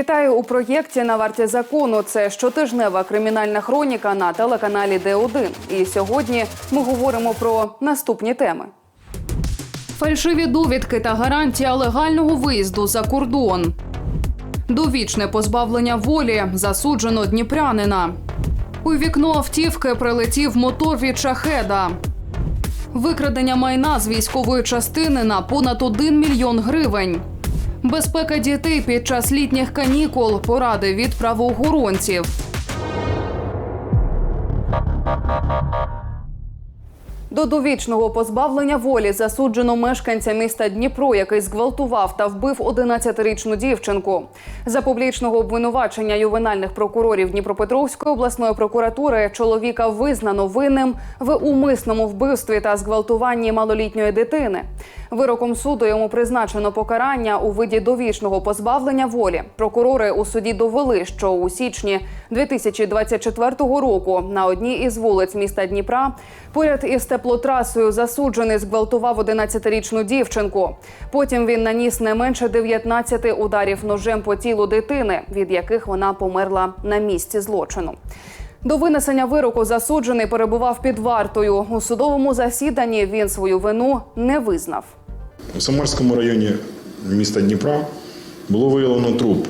Вітаю у проєкті на варті закону. Це щотижнева кримінальна хроніка на телеканалі Д1. І сьогодні ми говоримо про наступні теми. Фальшиві довідки та гарантія легального виїзду за кордон. Довічне позбавлення волі засуджено дніпрянина. У вікно автівки прилетів мотор від шахеда. Викрадення майна з військової частини на понад 1 мільйон гривень. Безпека дітей під час літніх канікул. Поради від правоохоронців. До довічного позбавлення волі засуджено мешканця міста Дніпро, який зґвалтував та вбив 11-річну дівчинку. За публічного обвинувачення ювенальних прокурорів Дніпропетровської обласної прокуратури чоловіка визнано винним в умисному вбивстві та зґвалтуванні малолітньої дитини. Вироком суду йому призначено покарання у виді довічного позбавлення волі. Прокурори у суді довели, що у січні 2024 року на одній із вулиць міста Дніпра поряд із теплотрасою засуджений зґвалтував 11-річну дівчинку. Потім він наніс не менше 19 ударів ножем по тілу дитини, від яких вона померла на місці злочину. До винесення вироку засуджений перебував під вартою. У судовому засіданні він свою вину не визнав. У Самарському районі міста Дніпра було виявлено труп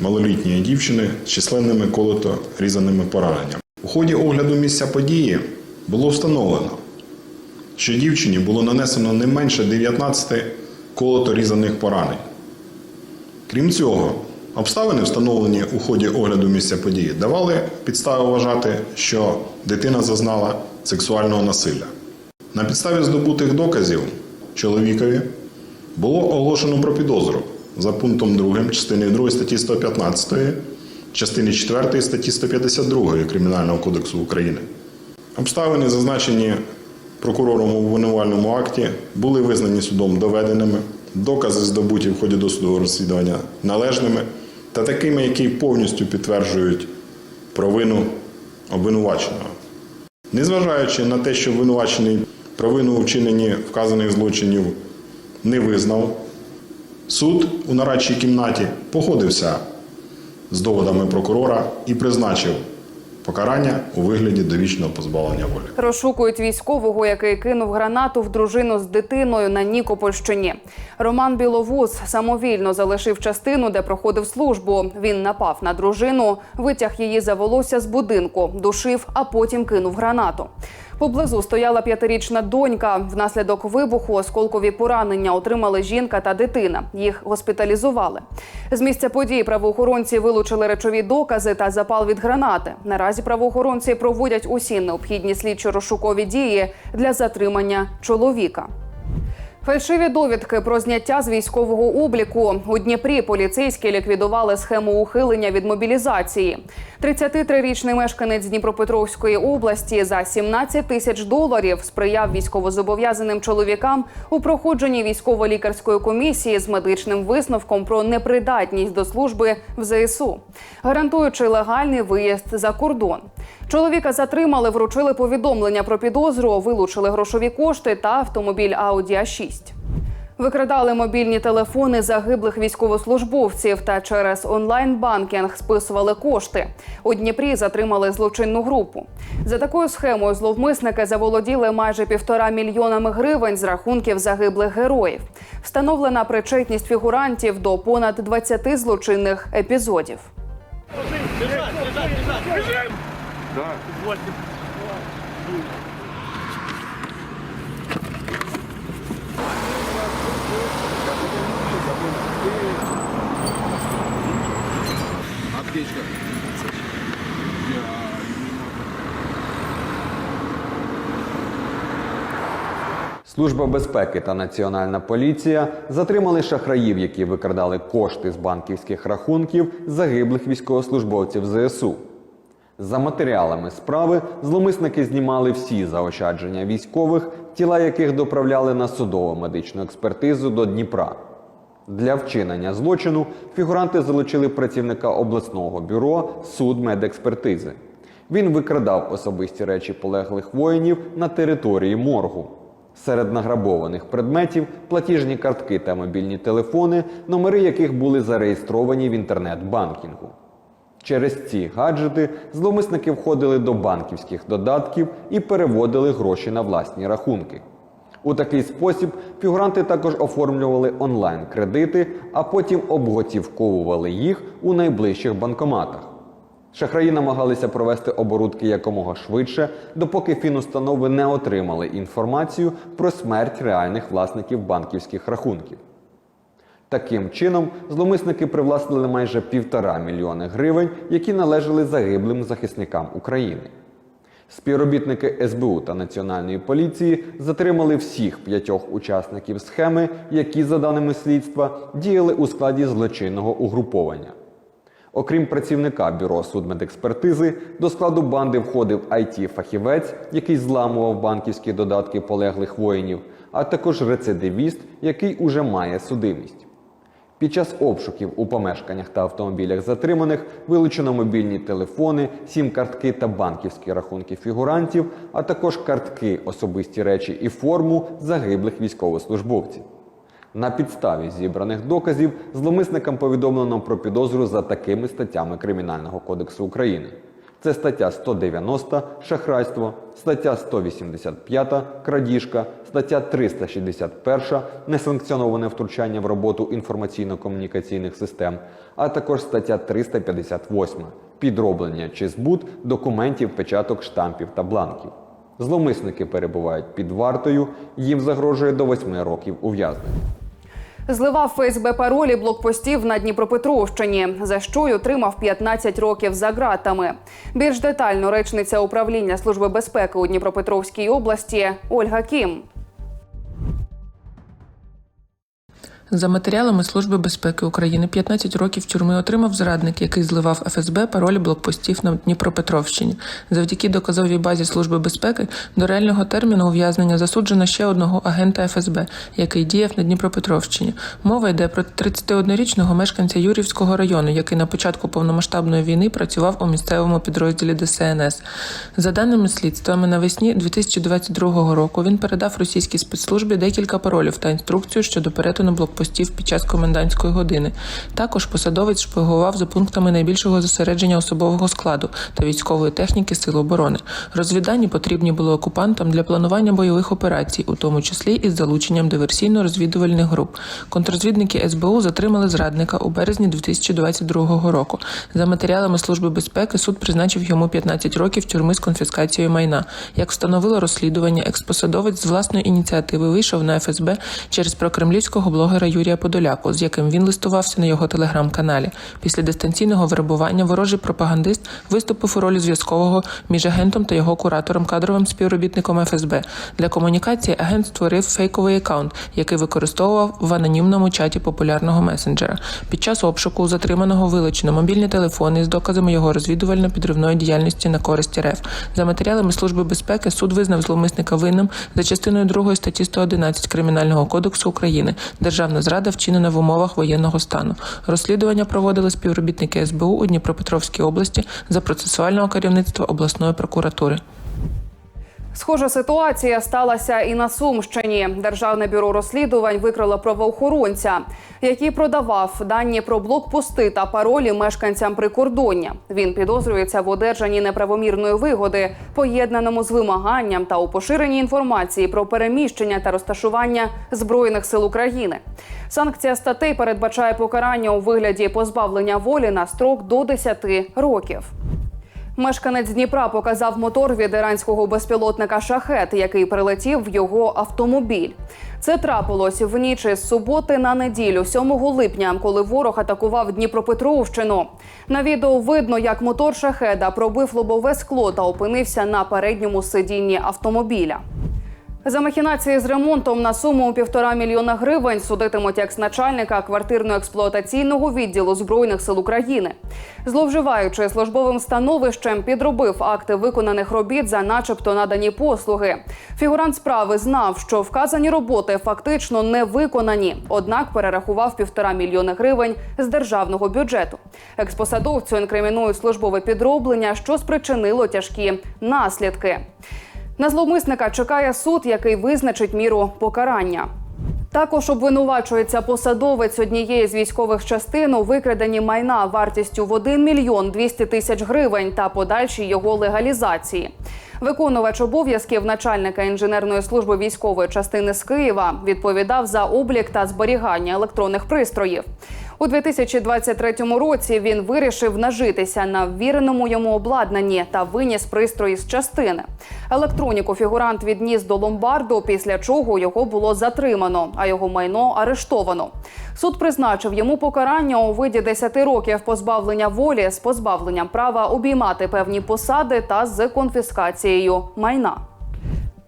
малолітньої дівчини з численними колото різаними пораненнями. У ході огляду місця події було встановлено, що дівчині було нанесено не менше 19 колото різаних поранень. Крім цього, обставини, встановлені у ході огляду місця події, давали підстави вважати, що дитина зазнала сексуального насилля. На підставі здобутих доказів чоловікові було оголошено про підозру за пунктом 2 частини 2 статті 115, частини 4 статті 152 Кримінального кодексу України. Обставини, зазначені прокурором у обвинувальному акті, були визнані судом доведеними, докази здобуті в ході досудового розслідування належними та такими, які повністю підтверджують провину обвинуваченого. Незважаючи на те, що обвинувачений провину у вчиненні вказаних злочинів не визнав, суд у нарадчій кімнаті погодився з доводами прокурора і призначив покарання у вигляді довічного позбавлення волі. Розшукують військового, який кинув гранату в дружину з дитиною на Нікопольщині. Роман Біловуз самовільно залишив частину, де проходив службу. Він напав на дружину, витяг її за волосся з будинку, душив, а потім кинув гранату. Поблизу стояла п'ятирічна донька. Внаслідок вибуху осколкові поранення отримали жінка та дитина. Їх госпіталізували. З місця події правоохоронці вилучили речові докази та запал від гранати. Наразі правоохоронці проводять усі необхідні слідчо-розшукові дії для затримання чоловіка. Фальшиві довідки про зняття з військового обліку у Дніпрі поліцейські ліквідували схему ухилення від мобілізації. 33-річний мешканець Дніпропетровської області за 17 тисяч доларів сприяв військовозобов'язаним чоловікам у проходженні військово-лікарської комісії з медичним висновком про непридатність до служби в ЗСУ, гарантуючи легальний виїзд за кордон. Чоловіка затримали, вручили повідомлення про підозру, вилучили грошові кошти та автомобіль Audi a 6 Викрадали мобільні телефони загиблих військовослужбовців та через онлайн-банкінг списували кошти. У Дніпрі затримали злочинну групу. За такою схемою зловмисники заволоділи майже півтора мільйонами гривень з рахунків загиблих героїв. Встановлена причетність фігурантів до понад 20 злочинних епізодів. Аптечка. Служба безпеки та Національна поліція затримали шахраїв, які викрадали кошти з банківських рахунків загиблих військовослужбовців ЗСУ. За матеріалами справи зломисники знімали всі заощадження військових, тіла яких доправляли на судово медичну експертизу до Дніпра. Для вчинення злочину фігуранти залучили працівника обласного бюро судмедекспертизи. Він викрадав особисті речі полеглих воїнів на території моргу. Серед награбованих предметів платіжні картки та мобільні телефони, номери яких були зареєстровані в інтернет-банкінгу. Через ці гаджети зловмисники входили до банківських додатків і переводили гроші на власні рахунки. У такий спосіб фігуранти також оформлювали онлайн-кредити, а потім обготівковували їх у найближчих банкоматах. Шахраї намагалися провести оборудки якомога швидше, допоки фінустанови не отримали інформацію про смерть реальних власників банківських рахунків. Таким чином, зловмисники привласнили майже півтора мільйони гривень, які належали загиблим захисникам України. Співробітники СБУ та Національної поліції затримали всіх п'ятьох учасників схеми, які, за даними слідства, діяли у складі злочинного угруповання. Окрім працівника бюро судмедекспертизи, до складу банди входив it фахівець який зламував банківські додатки полеглих воїнів, а також рецидивіст, який уже має судимість. Під час обшуків у помешканнях та автомобілях затриманих вилучено мобільні телефони, сім-картки та банківські рахунки фігурантів, а також картки, особисті речі і форму загиблих військовослужбовців. На підставі зібраних доказів зловмисникам повідомлено про підозру за такими статтями Кримінального кодексу України. Це стаття 190 шахрайство, стаття 185 крадіжка, стаття 361 несанкціоноване втручання в роботу інформаційно-комунікаційних систем, а також стаття 358 підроблення чи збут документів, печаток, штампів та бланків. Зловмисники перебувають під вартою, їм загрожує до 8 років ув'язнення. Зливав ФСБ паролі блокпостів на Дніпропетровщині, за що й отримав 15 років за ґратами. Більш детально речниця управління Служби безпеки у Дніпропетровській області Ольга Кім. За матеріалами Служби безпеки України 15 років тюрми отримав зрадник, який зливав ФСБ паролі блокпостів на Дніпропетровщині. Завдяки доказовій базі Служби безпеки до реального терміну ув'язнення засуджено ще одного агента ФСБ, який діяв на Дніпропетровщині. Мова йде про 31-річного мешканця Юрівського району, який на початку повномасштабної війни працював у місцевому підрозділі ДСНС. За даними слідствами, навесні 2022 року він передав російській спецслужбі декілька паролів та інструкцію щодо перетину блокпостів під час комендантської години. Також посадовець шпигував за пунктами найбільшого зосередження особового складу та військової техніки Сил оборони. Розвіддані потрібні були окупантам для планування бойових операцій, у тому числі із залученням диверсійно-розвідувальних груп. Контррозвідники СБУ затримали зрадника у березні 2022 року. За матеріалами Служби безпеки суд призначив йому 15 років тюрми з конфіскацією майна. Як встановило розслідування, експосадовець з власної ініціативи вийшов на ФСБ через прокремлівського блогера Юрія Подоляку, з яким він листувався на його телеграм-каналі. Після дистанційного вербування ворожий пропагандист виступив у ролі зв'язкового між агентом та його куратором кадровим співробітником ФСБ. Для комунікації агент створив фейковий аккаунт, який використовував в анонімному чаті популярного месенджера. Під час обшуку затриманого вилучено мобільні телефони з доказами його розвідувально-підривної діяльності на користь РФ. За матеріалами Служби безпеки суд визнав зловмисника винним за частиною 2 статті 111 Кримінального кодексу України державна зрада вчинена в умовах воєнного стану. Розслідування проводили співробітники СБУ у Дніпропетровській області за процесуального керівництва обласної прокуратури. Схожа ситуація сталася і на Сумщині. Державне бюро розслідувань викрило правоохоронця, який продавав дані про блокпости та паролі мешканцям прикордоння. Він підозрюється в одержанні неправомірної вигоди, поєднаному з вимаганням та у поширенні інформації про переміщення та розташування збройних сил України. Санкція статей передбачає покарання у вигляді позбавлення волі на строк до 10 років. Мешканець Дніпра показав мотор від іранського безпілотника Шахет, який прилетів в його автомобіль. Це трапилось в ніч із суботи на неділю, 7 липня, коли ворог атакував Дніпропетровщину. На відео видно, як мотор шахеда пробив лобове скло та опинився на передньому сидінні автомобіля. За махінації з ремонтом на суму у півтора мільйона гривень судитимуть екс-начальника квартирно-експлуатаційного відділу збройних сил України. Зловживаючи службовим становищем, підробив акти виконаних робіт за, начебто, надані послуги. Фігурант справи знав, що вказані роботи фактично не виконані, однак перерахував півтора мільйона гривень з державного бюджету. Експосадовцю інкримінують службове підроблення, що спричинило тяжкі наслідки. На зловмисника чекає суд, який визначить міру покарання. Також обвинувачується посадовець однієї з військових частин у викраденні майна вартістю в 1 мільйон 200 тисяч гривень та подальшій його легалізації. Виконувач обов'язків начальника інженерної служби військової частини з Києва відповідав за облік та зберігання електронних пристроїв. У 2023 році він вирішив нажитися на ввіреному йому обладнанні та виніс пристрої з частини. Електроніку фігурант відніс до ломбарду, після чого його було затримано, а його майно арештовано. Суд призначив йому покарання у виді 10 років позбавлення волі з позбавленням права обіймати певні посади та з конфіскацією майна.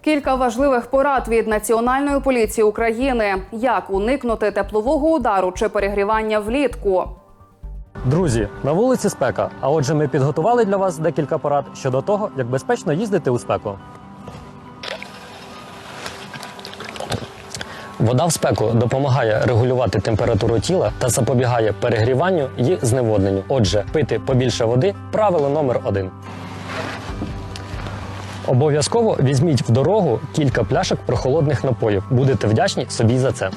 Кілька важливих порад від Національної поліції України: як уникнути теплового удару чи перегрівання влітку. Друзі, на вулиці спека. А отже, ми підготували для вас декілька порад щодо того, як безпечно їздити у спеку. Вода в спеку допомагає регулювати температуру тіла та запобігає перегріванню і зневодненню. Отже, пити побільше води правило номер один. Обов'язково візьміть в дорогу кілька пляшок прохолодних напоїв. Будете вдячні собі за це.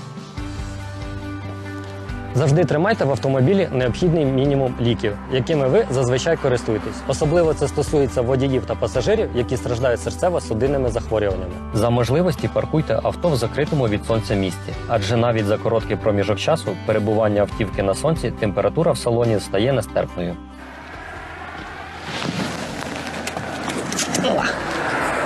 Завжди тримайте в автомобілі необхідний мінімум ліків, якими ви зазвичай користуєтесь. Особливо це стосується водіїв та пасажирів, які страждають серцево-судинними захворюваннями. За можливості паркуйте авто в закритому від сонця місці, адже навіть за короткий проміжок часу перебування автівки на сонці температура в салоні стає нестерпною.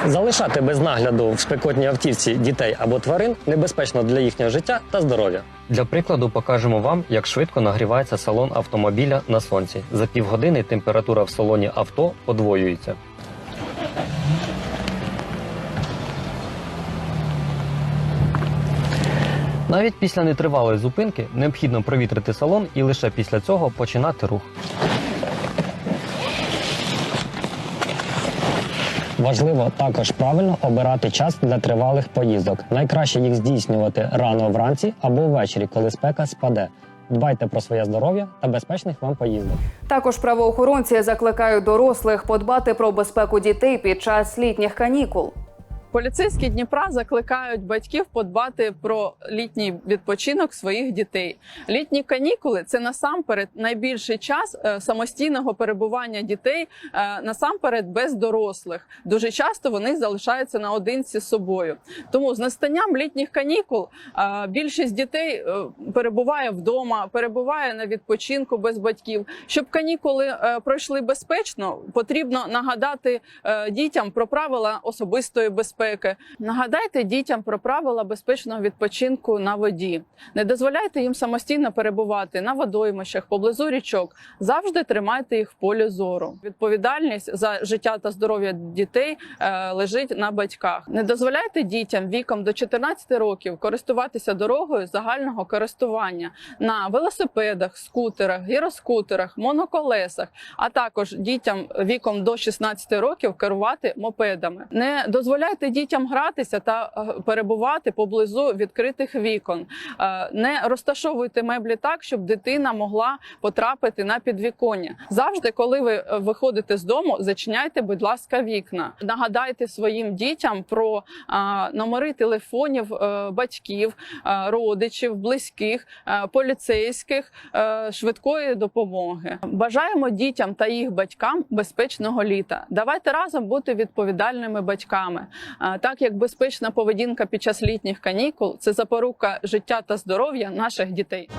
Залишати без нагляду в спекотній автівці дітей або тварин небезпечно для їхнього життя та здоров'я. Для прикладу покажемо вам, як швидко нагрівається салон автомобіля на сонці. За півгодини температура в салоні авто подвоюється. Навіть після нетривалої зупинки необхідно провітрити салон і лише після цього починати рух. Важливо також правильно обирати час для тривалих поїздок. Найкраще їх здійснювати рано вранці або ввечері, коли спека спаде. Дбайте про своє здоров'я та безпечних вам поїздок. Також правоохоронці закликають дорослих подбати про безпеку дітей під час літніх канікул. Поліцейські Дніпра закликають батьків подбати про літній відпочинок своїх дітей. Літні канікули це насамперед найбільший час е, самостійного перебування дітей е, насамперед без дорослих. Дуже часто вони залишаються наодинці з собою. Тому з настанням літніх канікул е, більшість дітей перебуває вдома, перебуває на відпочинку без батьків. Щоб канікули пройшли безпечно, потрібно нагадати дітям про правила особистої безпеки. Нагадайте дітям про правила безпечного відпочинку на воді. Не дозволяйте їм самостійно перебувати на водоймищах, поблизу річок. Завжди тримайте їх в полі зору. Відповідальність за життя та здоров'я дітей е, лежить на батьках. Не дозволяйте дітям віком до 14 років користуватися дорогою загального користування на велосипедах, скутерах, гіроскутерах, моноколесах, а також дітям віком до 16 років керувати мопедами. Не дозволяйте дітям гратися та е, перебувати поблизу відкритих вікон. Е, Не розташовуйте меблі так, щоб дитина могла потрапити на підвіконня. Завжди, коли ви е, виходите з дому, зачиняйте, будь ласка, вікна. Нагадайте своїм дітям про номери телефонів батьків, родичів, близьких, поліцейських, швидкої допомоги. Бажаємо дітям та їх батькам безпечного літа. Давайте разом бути відповідальними батьками. Так як безпечна поведінка під час літніх канікул це запорука життя та здоров'я наших дітей.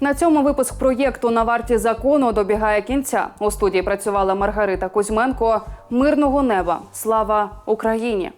На цьому випуск проєкту на варті закону добігає кінця. У студії працювала Маргарита Кузьменко. Мирного неба. Слава Україні!